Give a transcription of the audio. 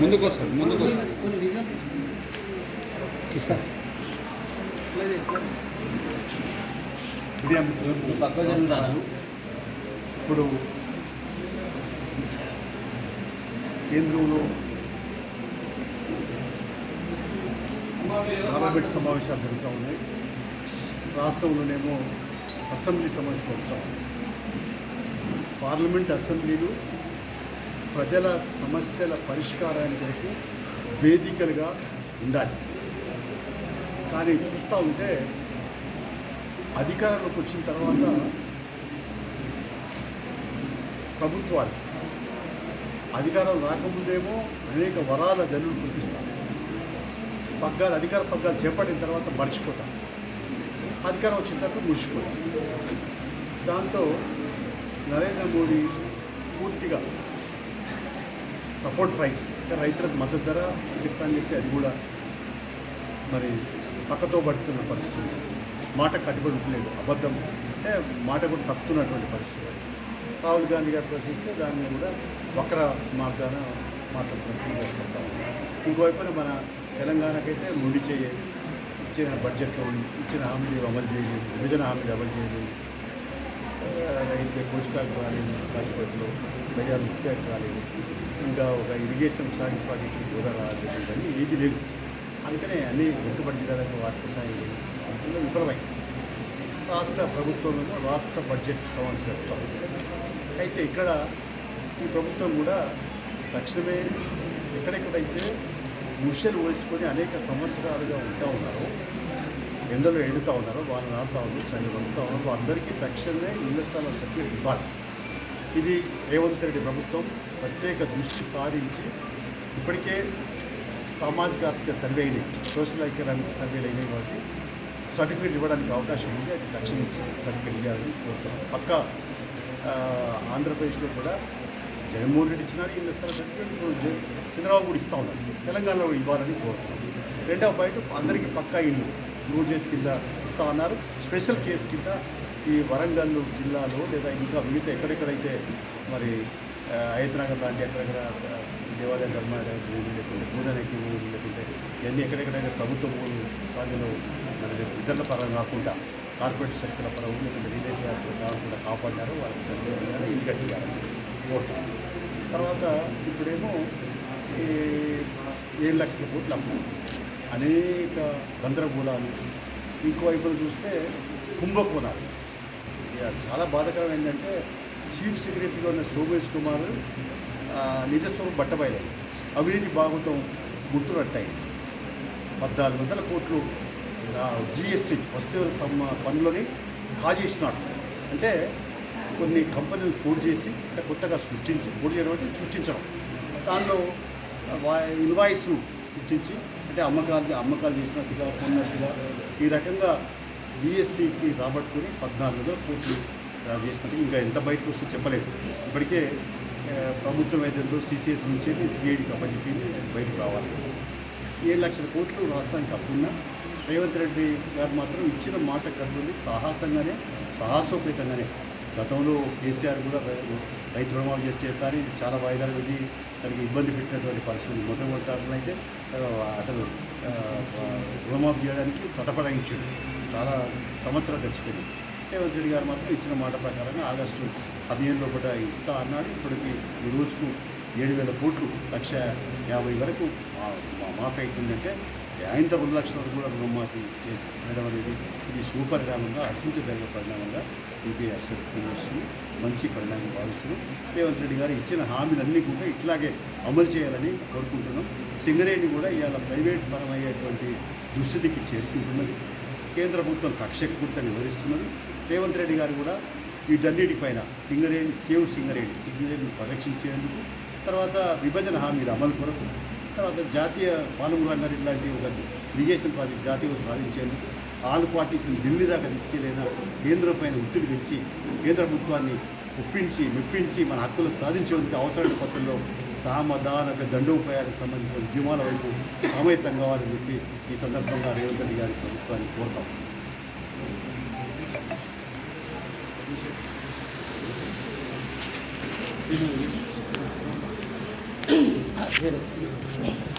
ముందుకు వస్తారు ముందుకు వస్తారు. ఇప్పుడు కేంద్రంలో పార్లమెంట్ సమావేశాలు జరుగుతూ ఉన్నాయి. రాష్ట్రంలోనేమో అసెంబ్లీ సమావేశాలు జరుగుతూ ఉన్నాయి. పార్లమెంట్ అసెంబ్లీలు ప్రజల సమస్యల పరిష్కారానికి కొరకు వేదికలుగా ఉండాలి. కానీ చూస్తూ ఉంటే అధికారంలోకి వచ్చిన తర్వాత ప్రభుత్వాలు అధికారం రాకముందేమో అనేక వరాల జనులు కురిపిస్తారు. పగ్గాలు అధికార పగ్గాలు చేపట్టిన తర్వాత మర్చిపోతారు. అధికారం వచ్చిన తర్వాత మురిసిపోతారు. దాంతో నరేంద్ర మోడీ పూర్తిగా సపోర్ట్ ప్రైస్. రైతులకు మద్దతు ధర ఇస్తానని చెప్పి అది కూడా మరి పక్కతో పడుతున్న పరిస్థితి. మాట కట్టుబడి ఉండలేదు. అబద్ధం. అంటే మాట కూడా తప్పుతున్నటువంటి పరిస్థితి. రాహుల్ గాంధీ గారు ప్రశ్నిస్తే దాన్ని కూడా వక్ర మార్గాన మాట్లాడుతున్నాం ఇంకోవైపున మన తెలంగాణకైతే ముడి చేయ ఇచ్చిన బడ్జెట్లో ఇచ్చిన హామీలు అమలు చేయలేదు విభజన హామీలు అమలు చేయలేదు. అయితే కోచ్ బ్యాక్ రాలేదు కాచిపేటలో బజార్ బ్యాక్ ఇంకా ఒక ఇరిగేషన్ సాగు ప్రాజెక్టు కూడా రాలేదు. కానీ ఏది లేదు. అందుకనే అన్ని వెనుకబడి జిల్లాలకు వాటికి సాయం లేదు విఫలమై రాష్ట్ర ప్రభుత్వంలో రాష్ట్ర బడ్జెట్ సవాల్ అయితే ఇక్కడ ఈ ప్రభుత్వం కూడా తక్షణమే ఎక్కడెక్కడైతే ముషలు వేసుకొని అనేక సంవత్సరాలుగా ఉంటా ఉన్నారో ఎందులో ఎడుతూ ఉన్నారో వాళ్ళు నాటుతా ఉన్నారు చని వండుతూ ఉన్నారు. వాళ్ళందరికీ తక్షణమే ఇళ్ళ స్థల సర్టిఫికేట్ ఇవ్వాలి. ఇది రేవంత్ రెడ్డి ప్రభుత్వం ప్రత్యేక దృష్టి సారించి ఇప్పటికే సామాజిక ఆర్థిక సర్వే అయినాయి సోషల్ ఎకనామిక్ సర్వేలు అయినాయి కాబట్టి సర్టిఫికేట్ ఇవ్వడానికి అవకాశం ఉంది. అది తక్షణం ఇచ్చి సర్టిఫికేట్ ఇవ్వాలని కోరుతున్నాం. పక్క ఆంధ్రప్రదేశ్లో కూడా జగన్మోహన్ రెడ్డి ఇచ్చినాడు ఇల్లు స్థల సర్టిఫికేట్. చంద్రబాబు కూడా ఇస్తూ ఉన్నారు. తెలంగాణలో కూడా ఇవ్వాలని కోరుతున్నాం. రెండవ పాయింట్ అందరికీ పక్కా ఇల్లు. రోజేత్ కింద ఇస్తా ఉన్నారు. స్పెషల్ కేసు కింద ఈ వరంగల్ జిల్లాలో లేదా ఇంకా మిగతా ఎక్కడెక్కడైతే మరి అయత్నగర్ లాంటి ఎక్కడెక్కడ ఆ, దేవాలయ ధర్మాలయం లేకుంటే భూదనకి ఊరు లేకుంటే ఇవన్నీ ఎక్కడెక్కడైతే ప్రభుత్వ ఊరు సాగులో మరి ఇతరుల పరం కాకుండా కార్పొరేట్ శక్తుల పరం లేకుంటే రిలేటివ్ కాకుండా కాపాడినారు వాళ్ళకి సరిగ్గా ఇల్లు కట్టించాలని కోరుతాం తర్వాత ఇప్పుడేమో ఈ ఏడు లక్షల కోట్లు అప్పు అనేక గందరగోళాలు. ఇంకోవైపున చూస్తే కుంభకోణాలు. ఇక చాలా బాధకరం ఏంటంటే చీఫ్ సెక్రటరీగా ఉన్న సోమేష్ కుమార్ నిజస్వం నిజస్వరూపం బట్టబయలేదు అవినీతి భాగవతం గుర్తునట్టాయి పద్నాలుగు వందల కోట్లు జిఎస్టీ వస్తువుల సమ్మ పనులని కాజేసినాడు అంటే కొన్ని కంపెనీలు పోటీ చేసి అంటే కొత్తగా సృష్టించి పోటీ చేయడం అంటే సృష్టించడం. దానిలో వా- ఇన్వాయిస్ను సృష్టించి అంటే అమ్మకాలు అమ్మకాలు చేసినట్టుగా కొన్నట్టుగా ఈ రకంగా జిఎస్టీకి రాబట్టుకుని పద్నాలుగులో కోట్లు చేసినట్టు ఇంకా ఎంత బయటకు వస్తుందో చెప్పలేదు. ఇప్పటికే ప్రభుత్వం ఏదైతే సిసిఎస్ నుంచి సిఐడికి అప్పచెప్పింది బయటకు రావాలి. ఏడు లక్షల కోట్లు రాష్ట్రానికి అప్పున్నా రేవంత్ రెడ్డి గారు మాత్రం ఇచ్చిన మాట కట్టుకుని సాహసంగానే సాహసోపేతంగానే గతంలో కేసీఆర్ కూడా రైతు రుణమాఫీ చేసే చాలా వాయిదాలు వెళ్ళి తనకి ఇబ్బంది పెట్టినటువంటి పరిస్థితి మొట్టమొదటి అయితే అసలు ఆ, చేయడానికి తటపడాయించాడు చాలా సంవత్సరాలు గడిచిపోయింది రేవంత్ రెడ్డి గారు మాత్రం ఇచ్చిన మాట ప్రకారంగా ఆగస్టు పదిహేను లోపల ఇస్తా అన్నాడు. ఇప్పటికి ఈ రోజుకు ఏడు వేల కోట్లు లక్ష యాభై వరకు మా- మాఫీ అవుతుందంటే ఆయనతో రెండు వరకు కూడా రుణమాఫీ చేసి చేయడం అనేది ఇది సుపరిణామంగా హర్షించదగిన పరిణామంగా సిపిఐ హర్షిస్తుంది మంచి పరిణామం భావిస్తున్నాం రేవంత్ రెడ్డి గారు ఇచ్చిన హామీలన్నీ కూడా ఇట్లాగే అమలు చేయాలని కోరుకుంటున్నాం. సింగరేణి కూడా ఇవాళ ప్రైవేట్ పరమయ్యేటువంటి దుస్థితికి చేరుకుంటున్నది. కేంద్ర ప్రభుత్వం కక్షపూర్తిని వివరిస్తున్నది రేవంత్ రెడ్డి గారు కూడా వీటన్నిటిపైన సింగరేణి సేవ్ సింగరేణి సింగరేణిని పరిరక్షించేందుకు తర్వాత విభజన హామీల అమలు కొరకు తర్వాత జాతీయ పాలమూరు రంగారెడ్డి ఇట్లాంటి ఒక ఇరిగేషన్ ప్రాజెక్ట్ జాతీయ సాధించేందుకు ఆల్ పార్టీస్ని ఢిల్లీ దాకా తీసుకెళ్ళిన కేంద్రం పైన ఒత్తిడి తెచ్చి కేంద్ర ప్రభుత్వాన్ని ఒప్పించి మెప్పించి మన హక్కులు సాధించేందుకు అవసరమైన పత్రంలో సామధాన దండోపాయాలకు సంబంధించిన ఉద్యమాల వైపు సమేతం కావాలని చెప్పి ఈ సందర్భంగా రేవంత్ రెడ్డి గారి ప్రభుత్వాన్ని కోరుతాం. Thank.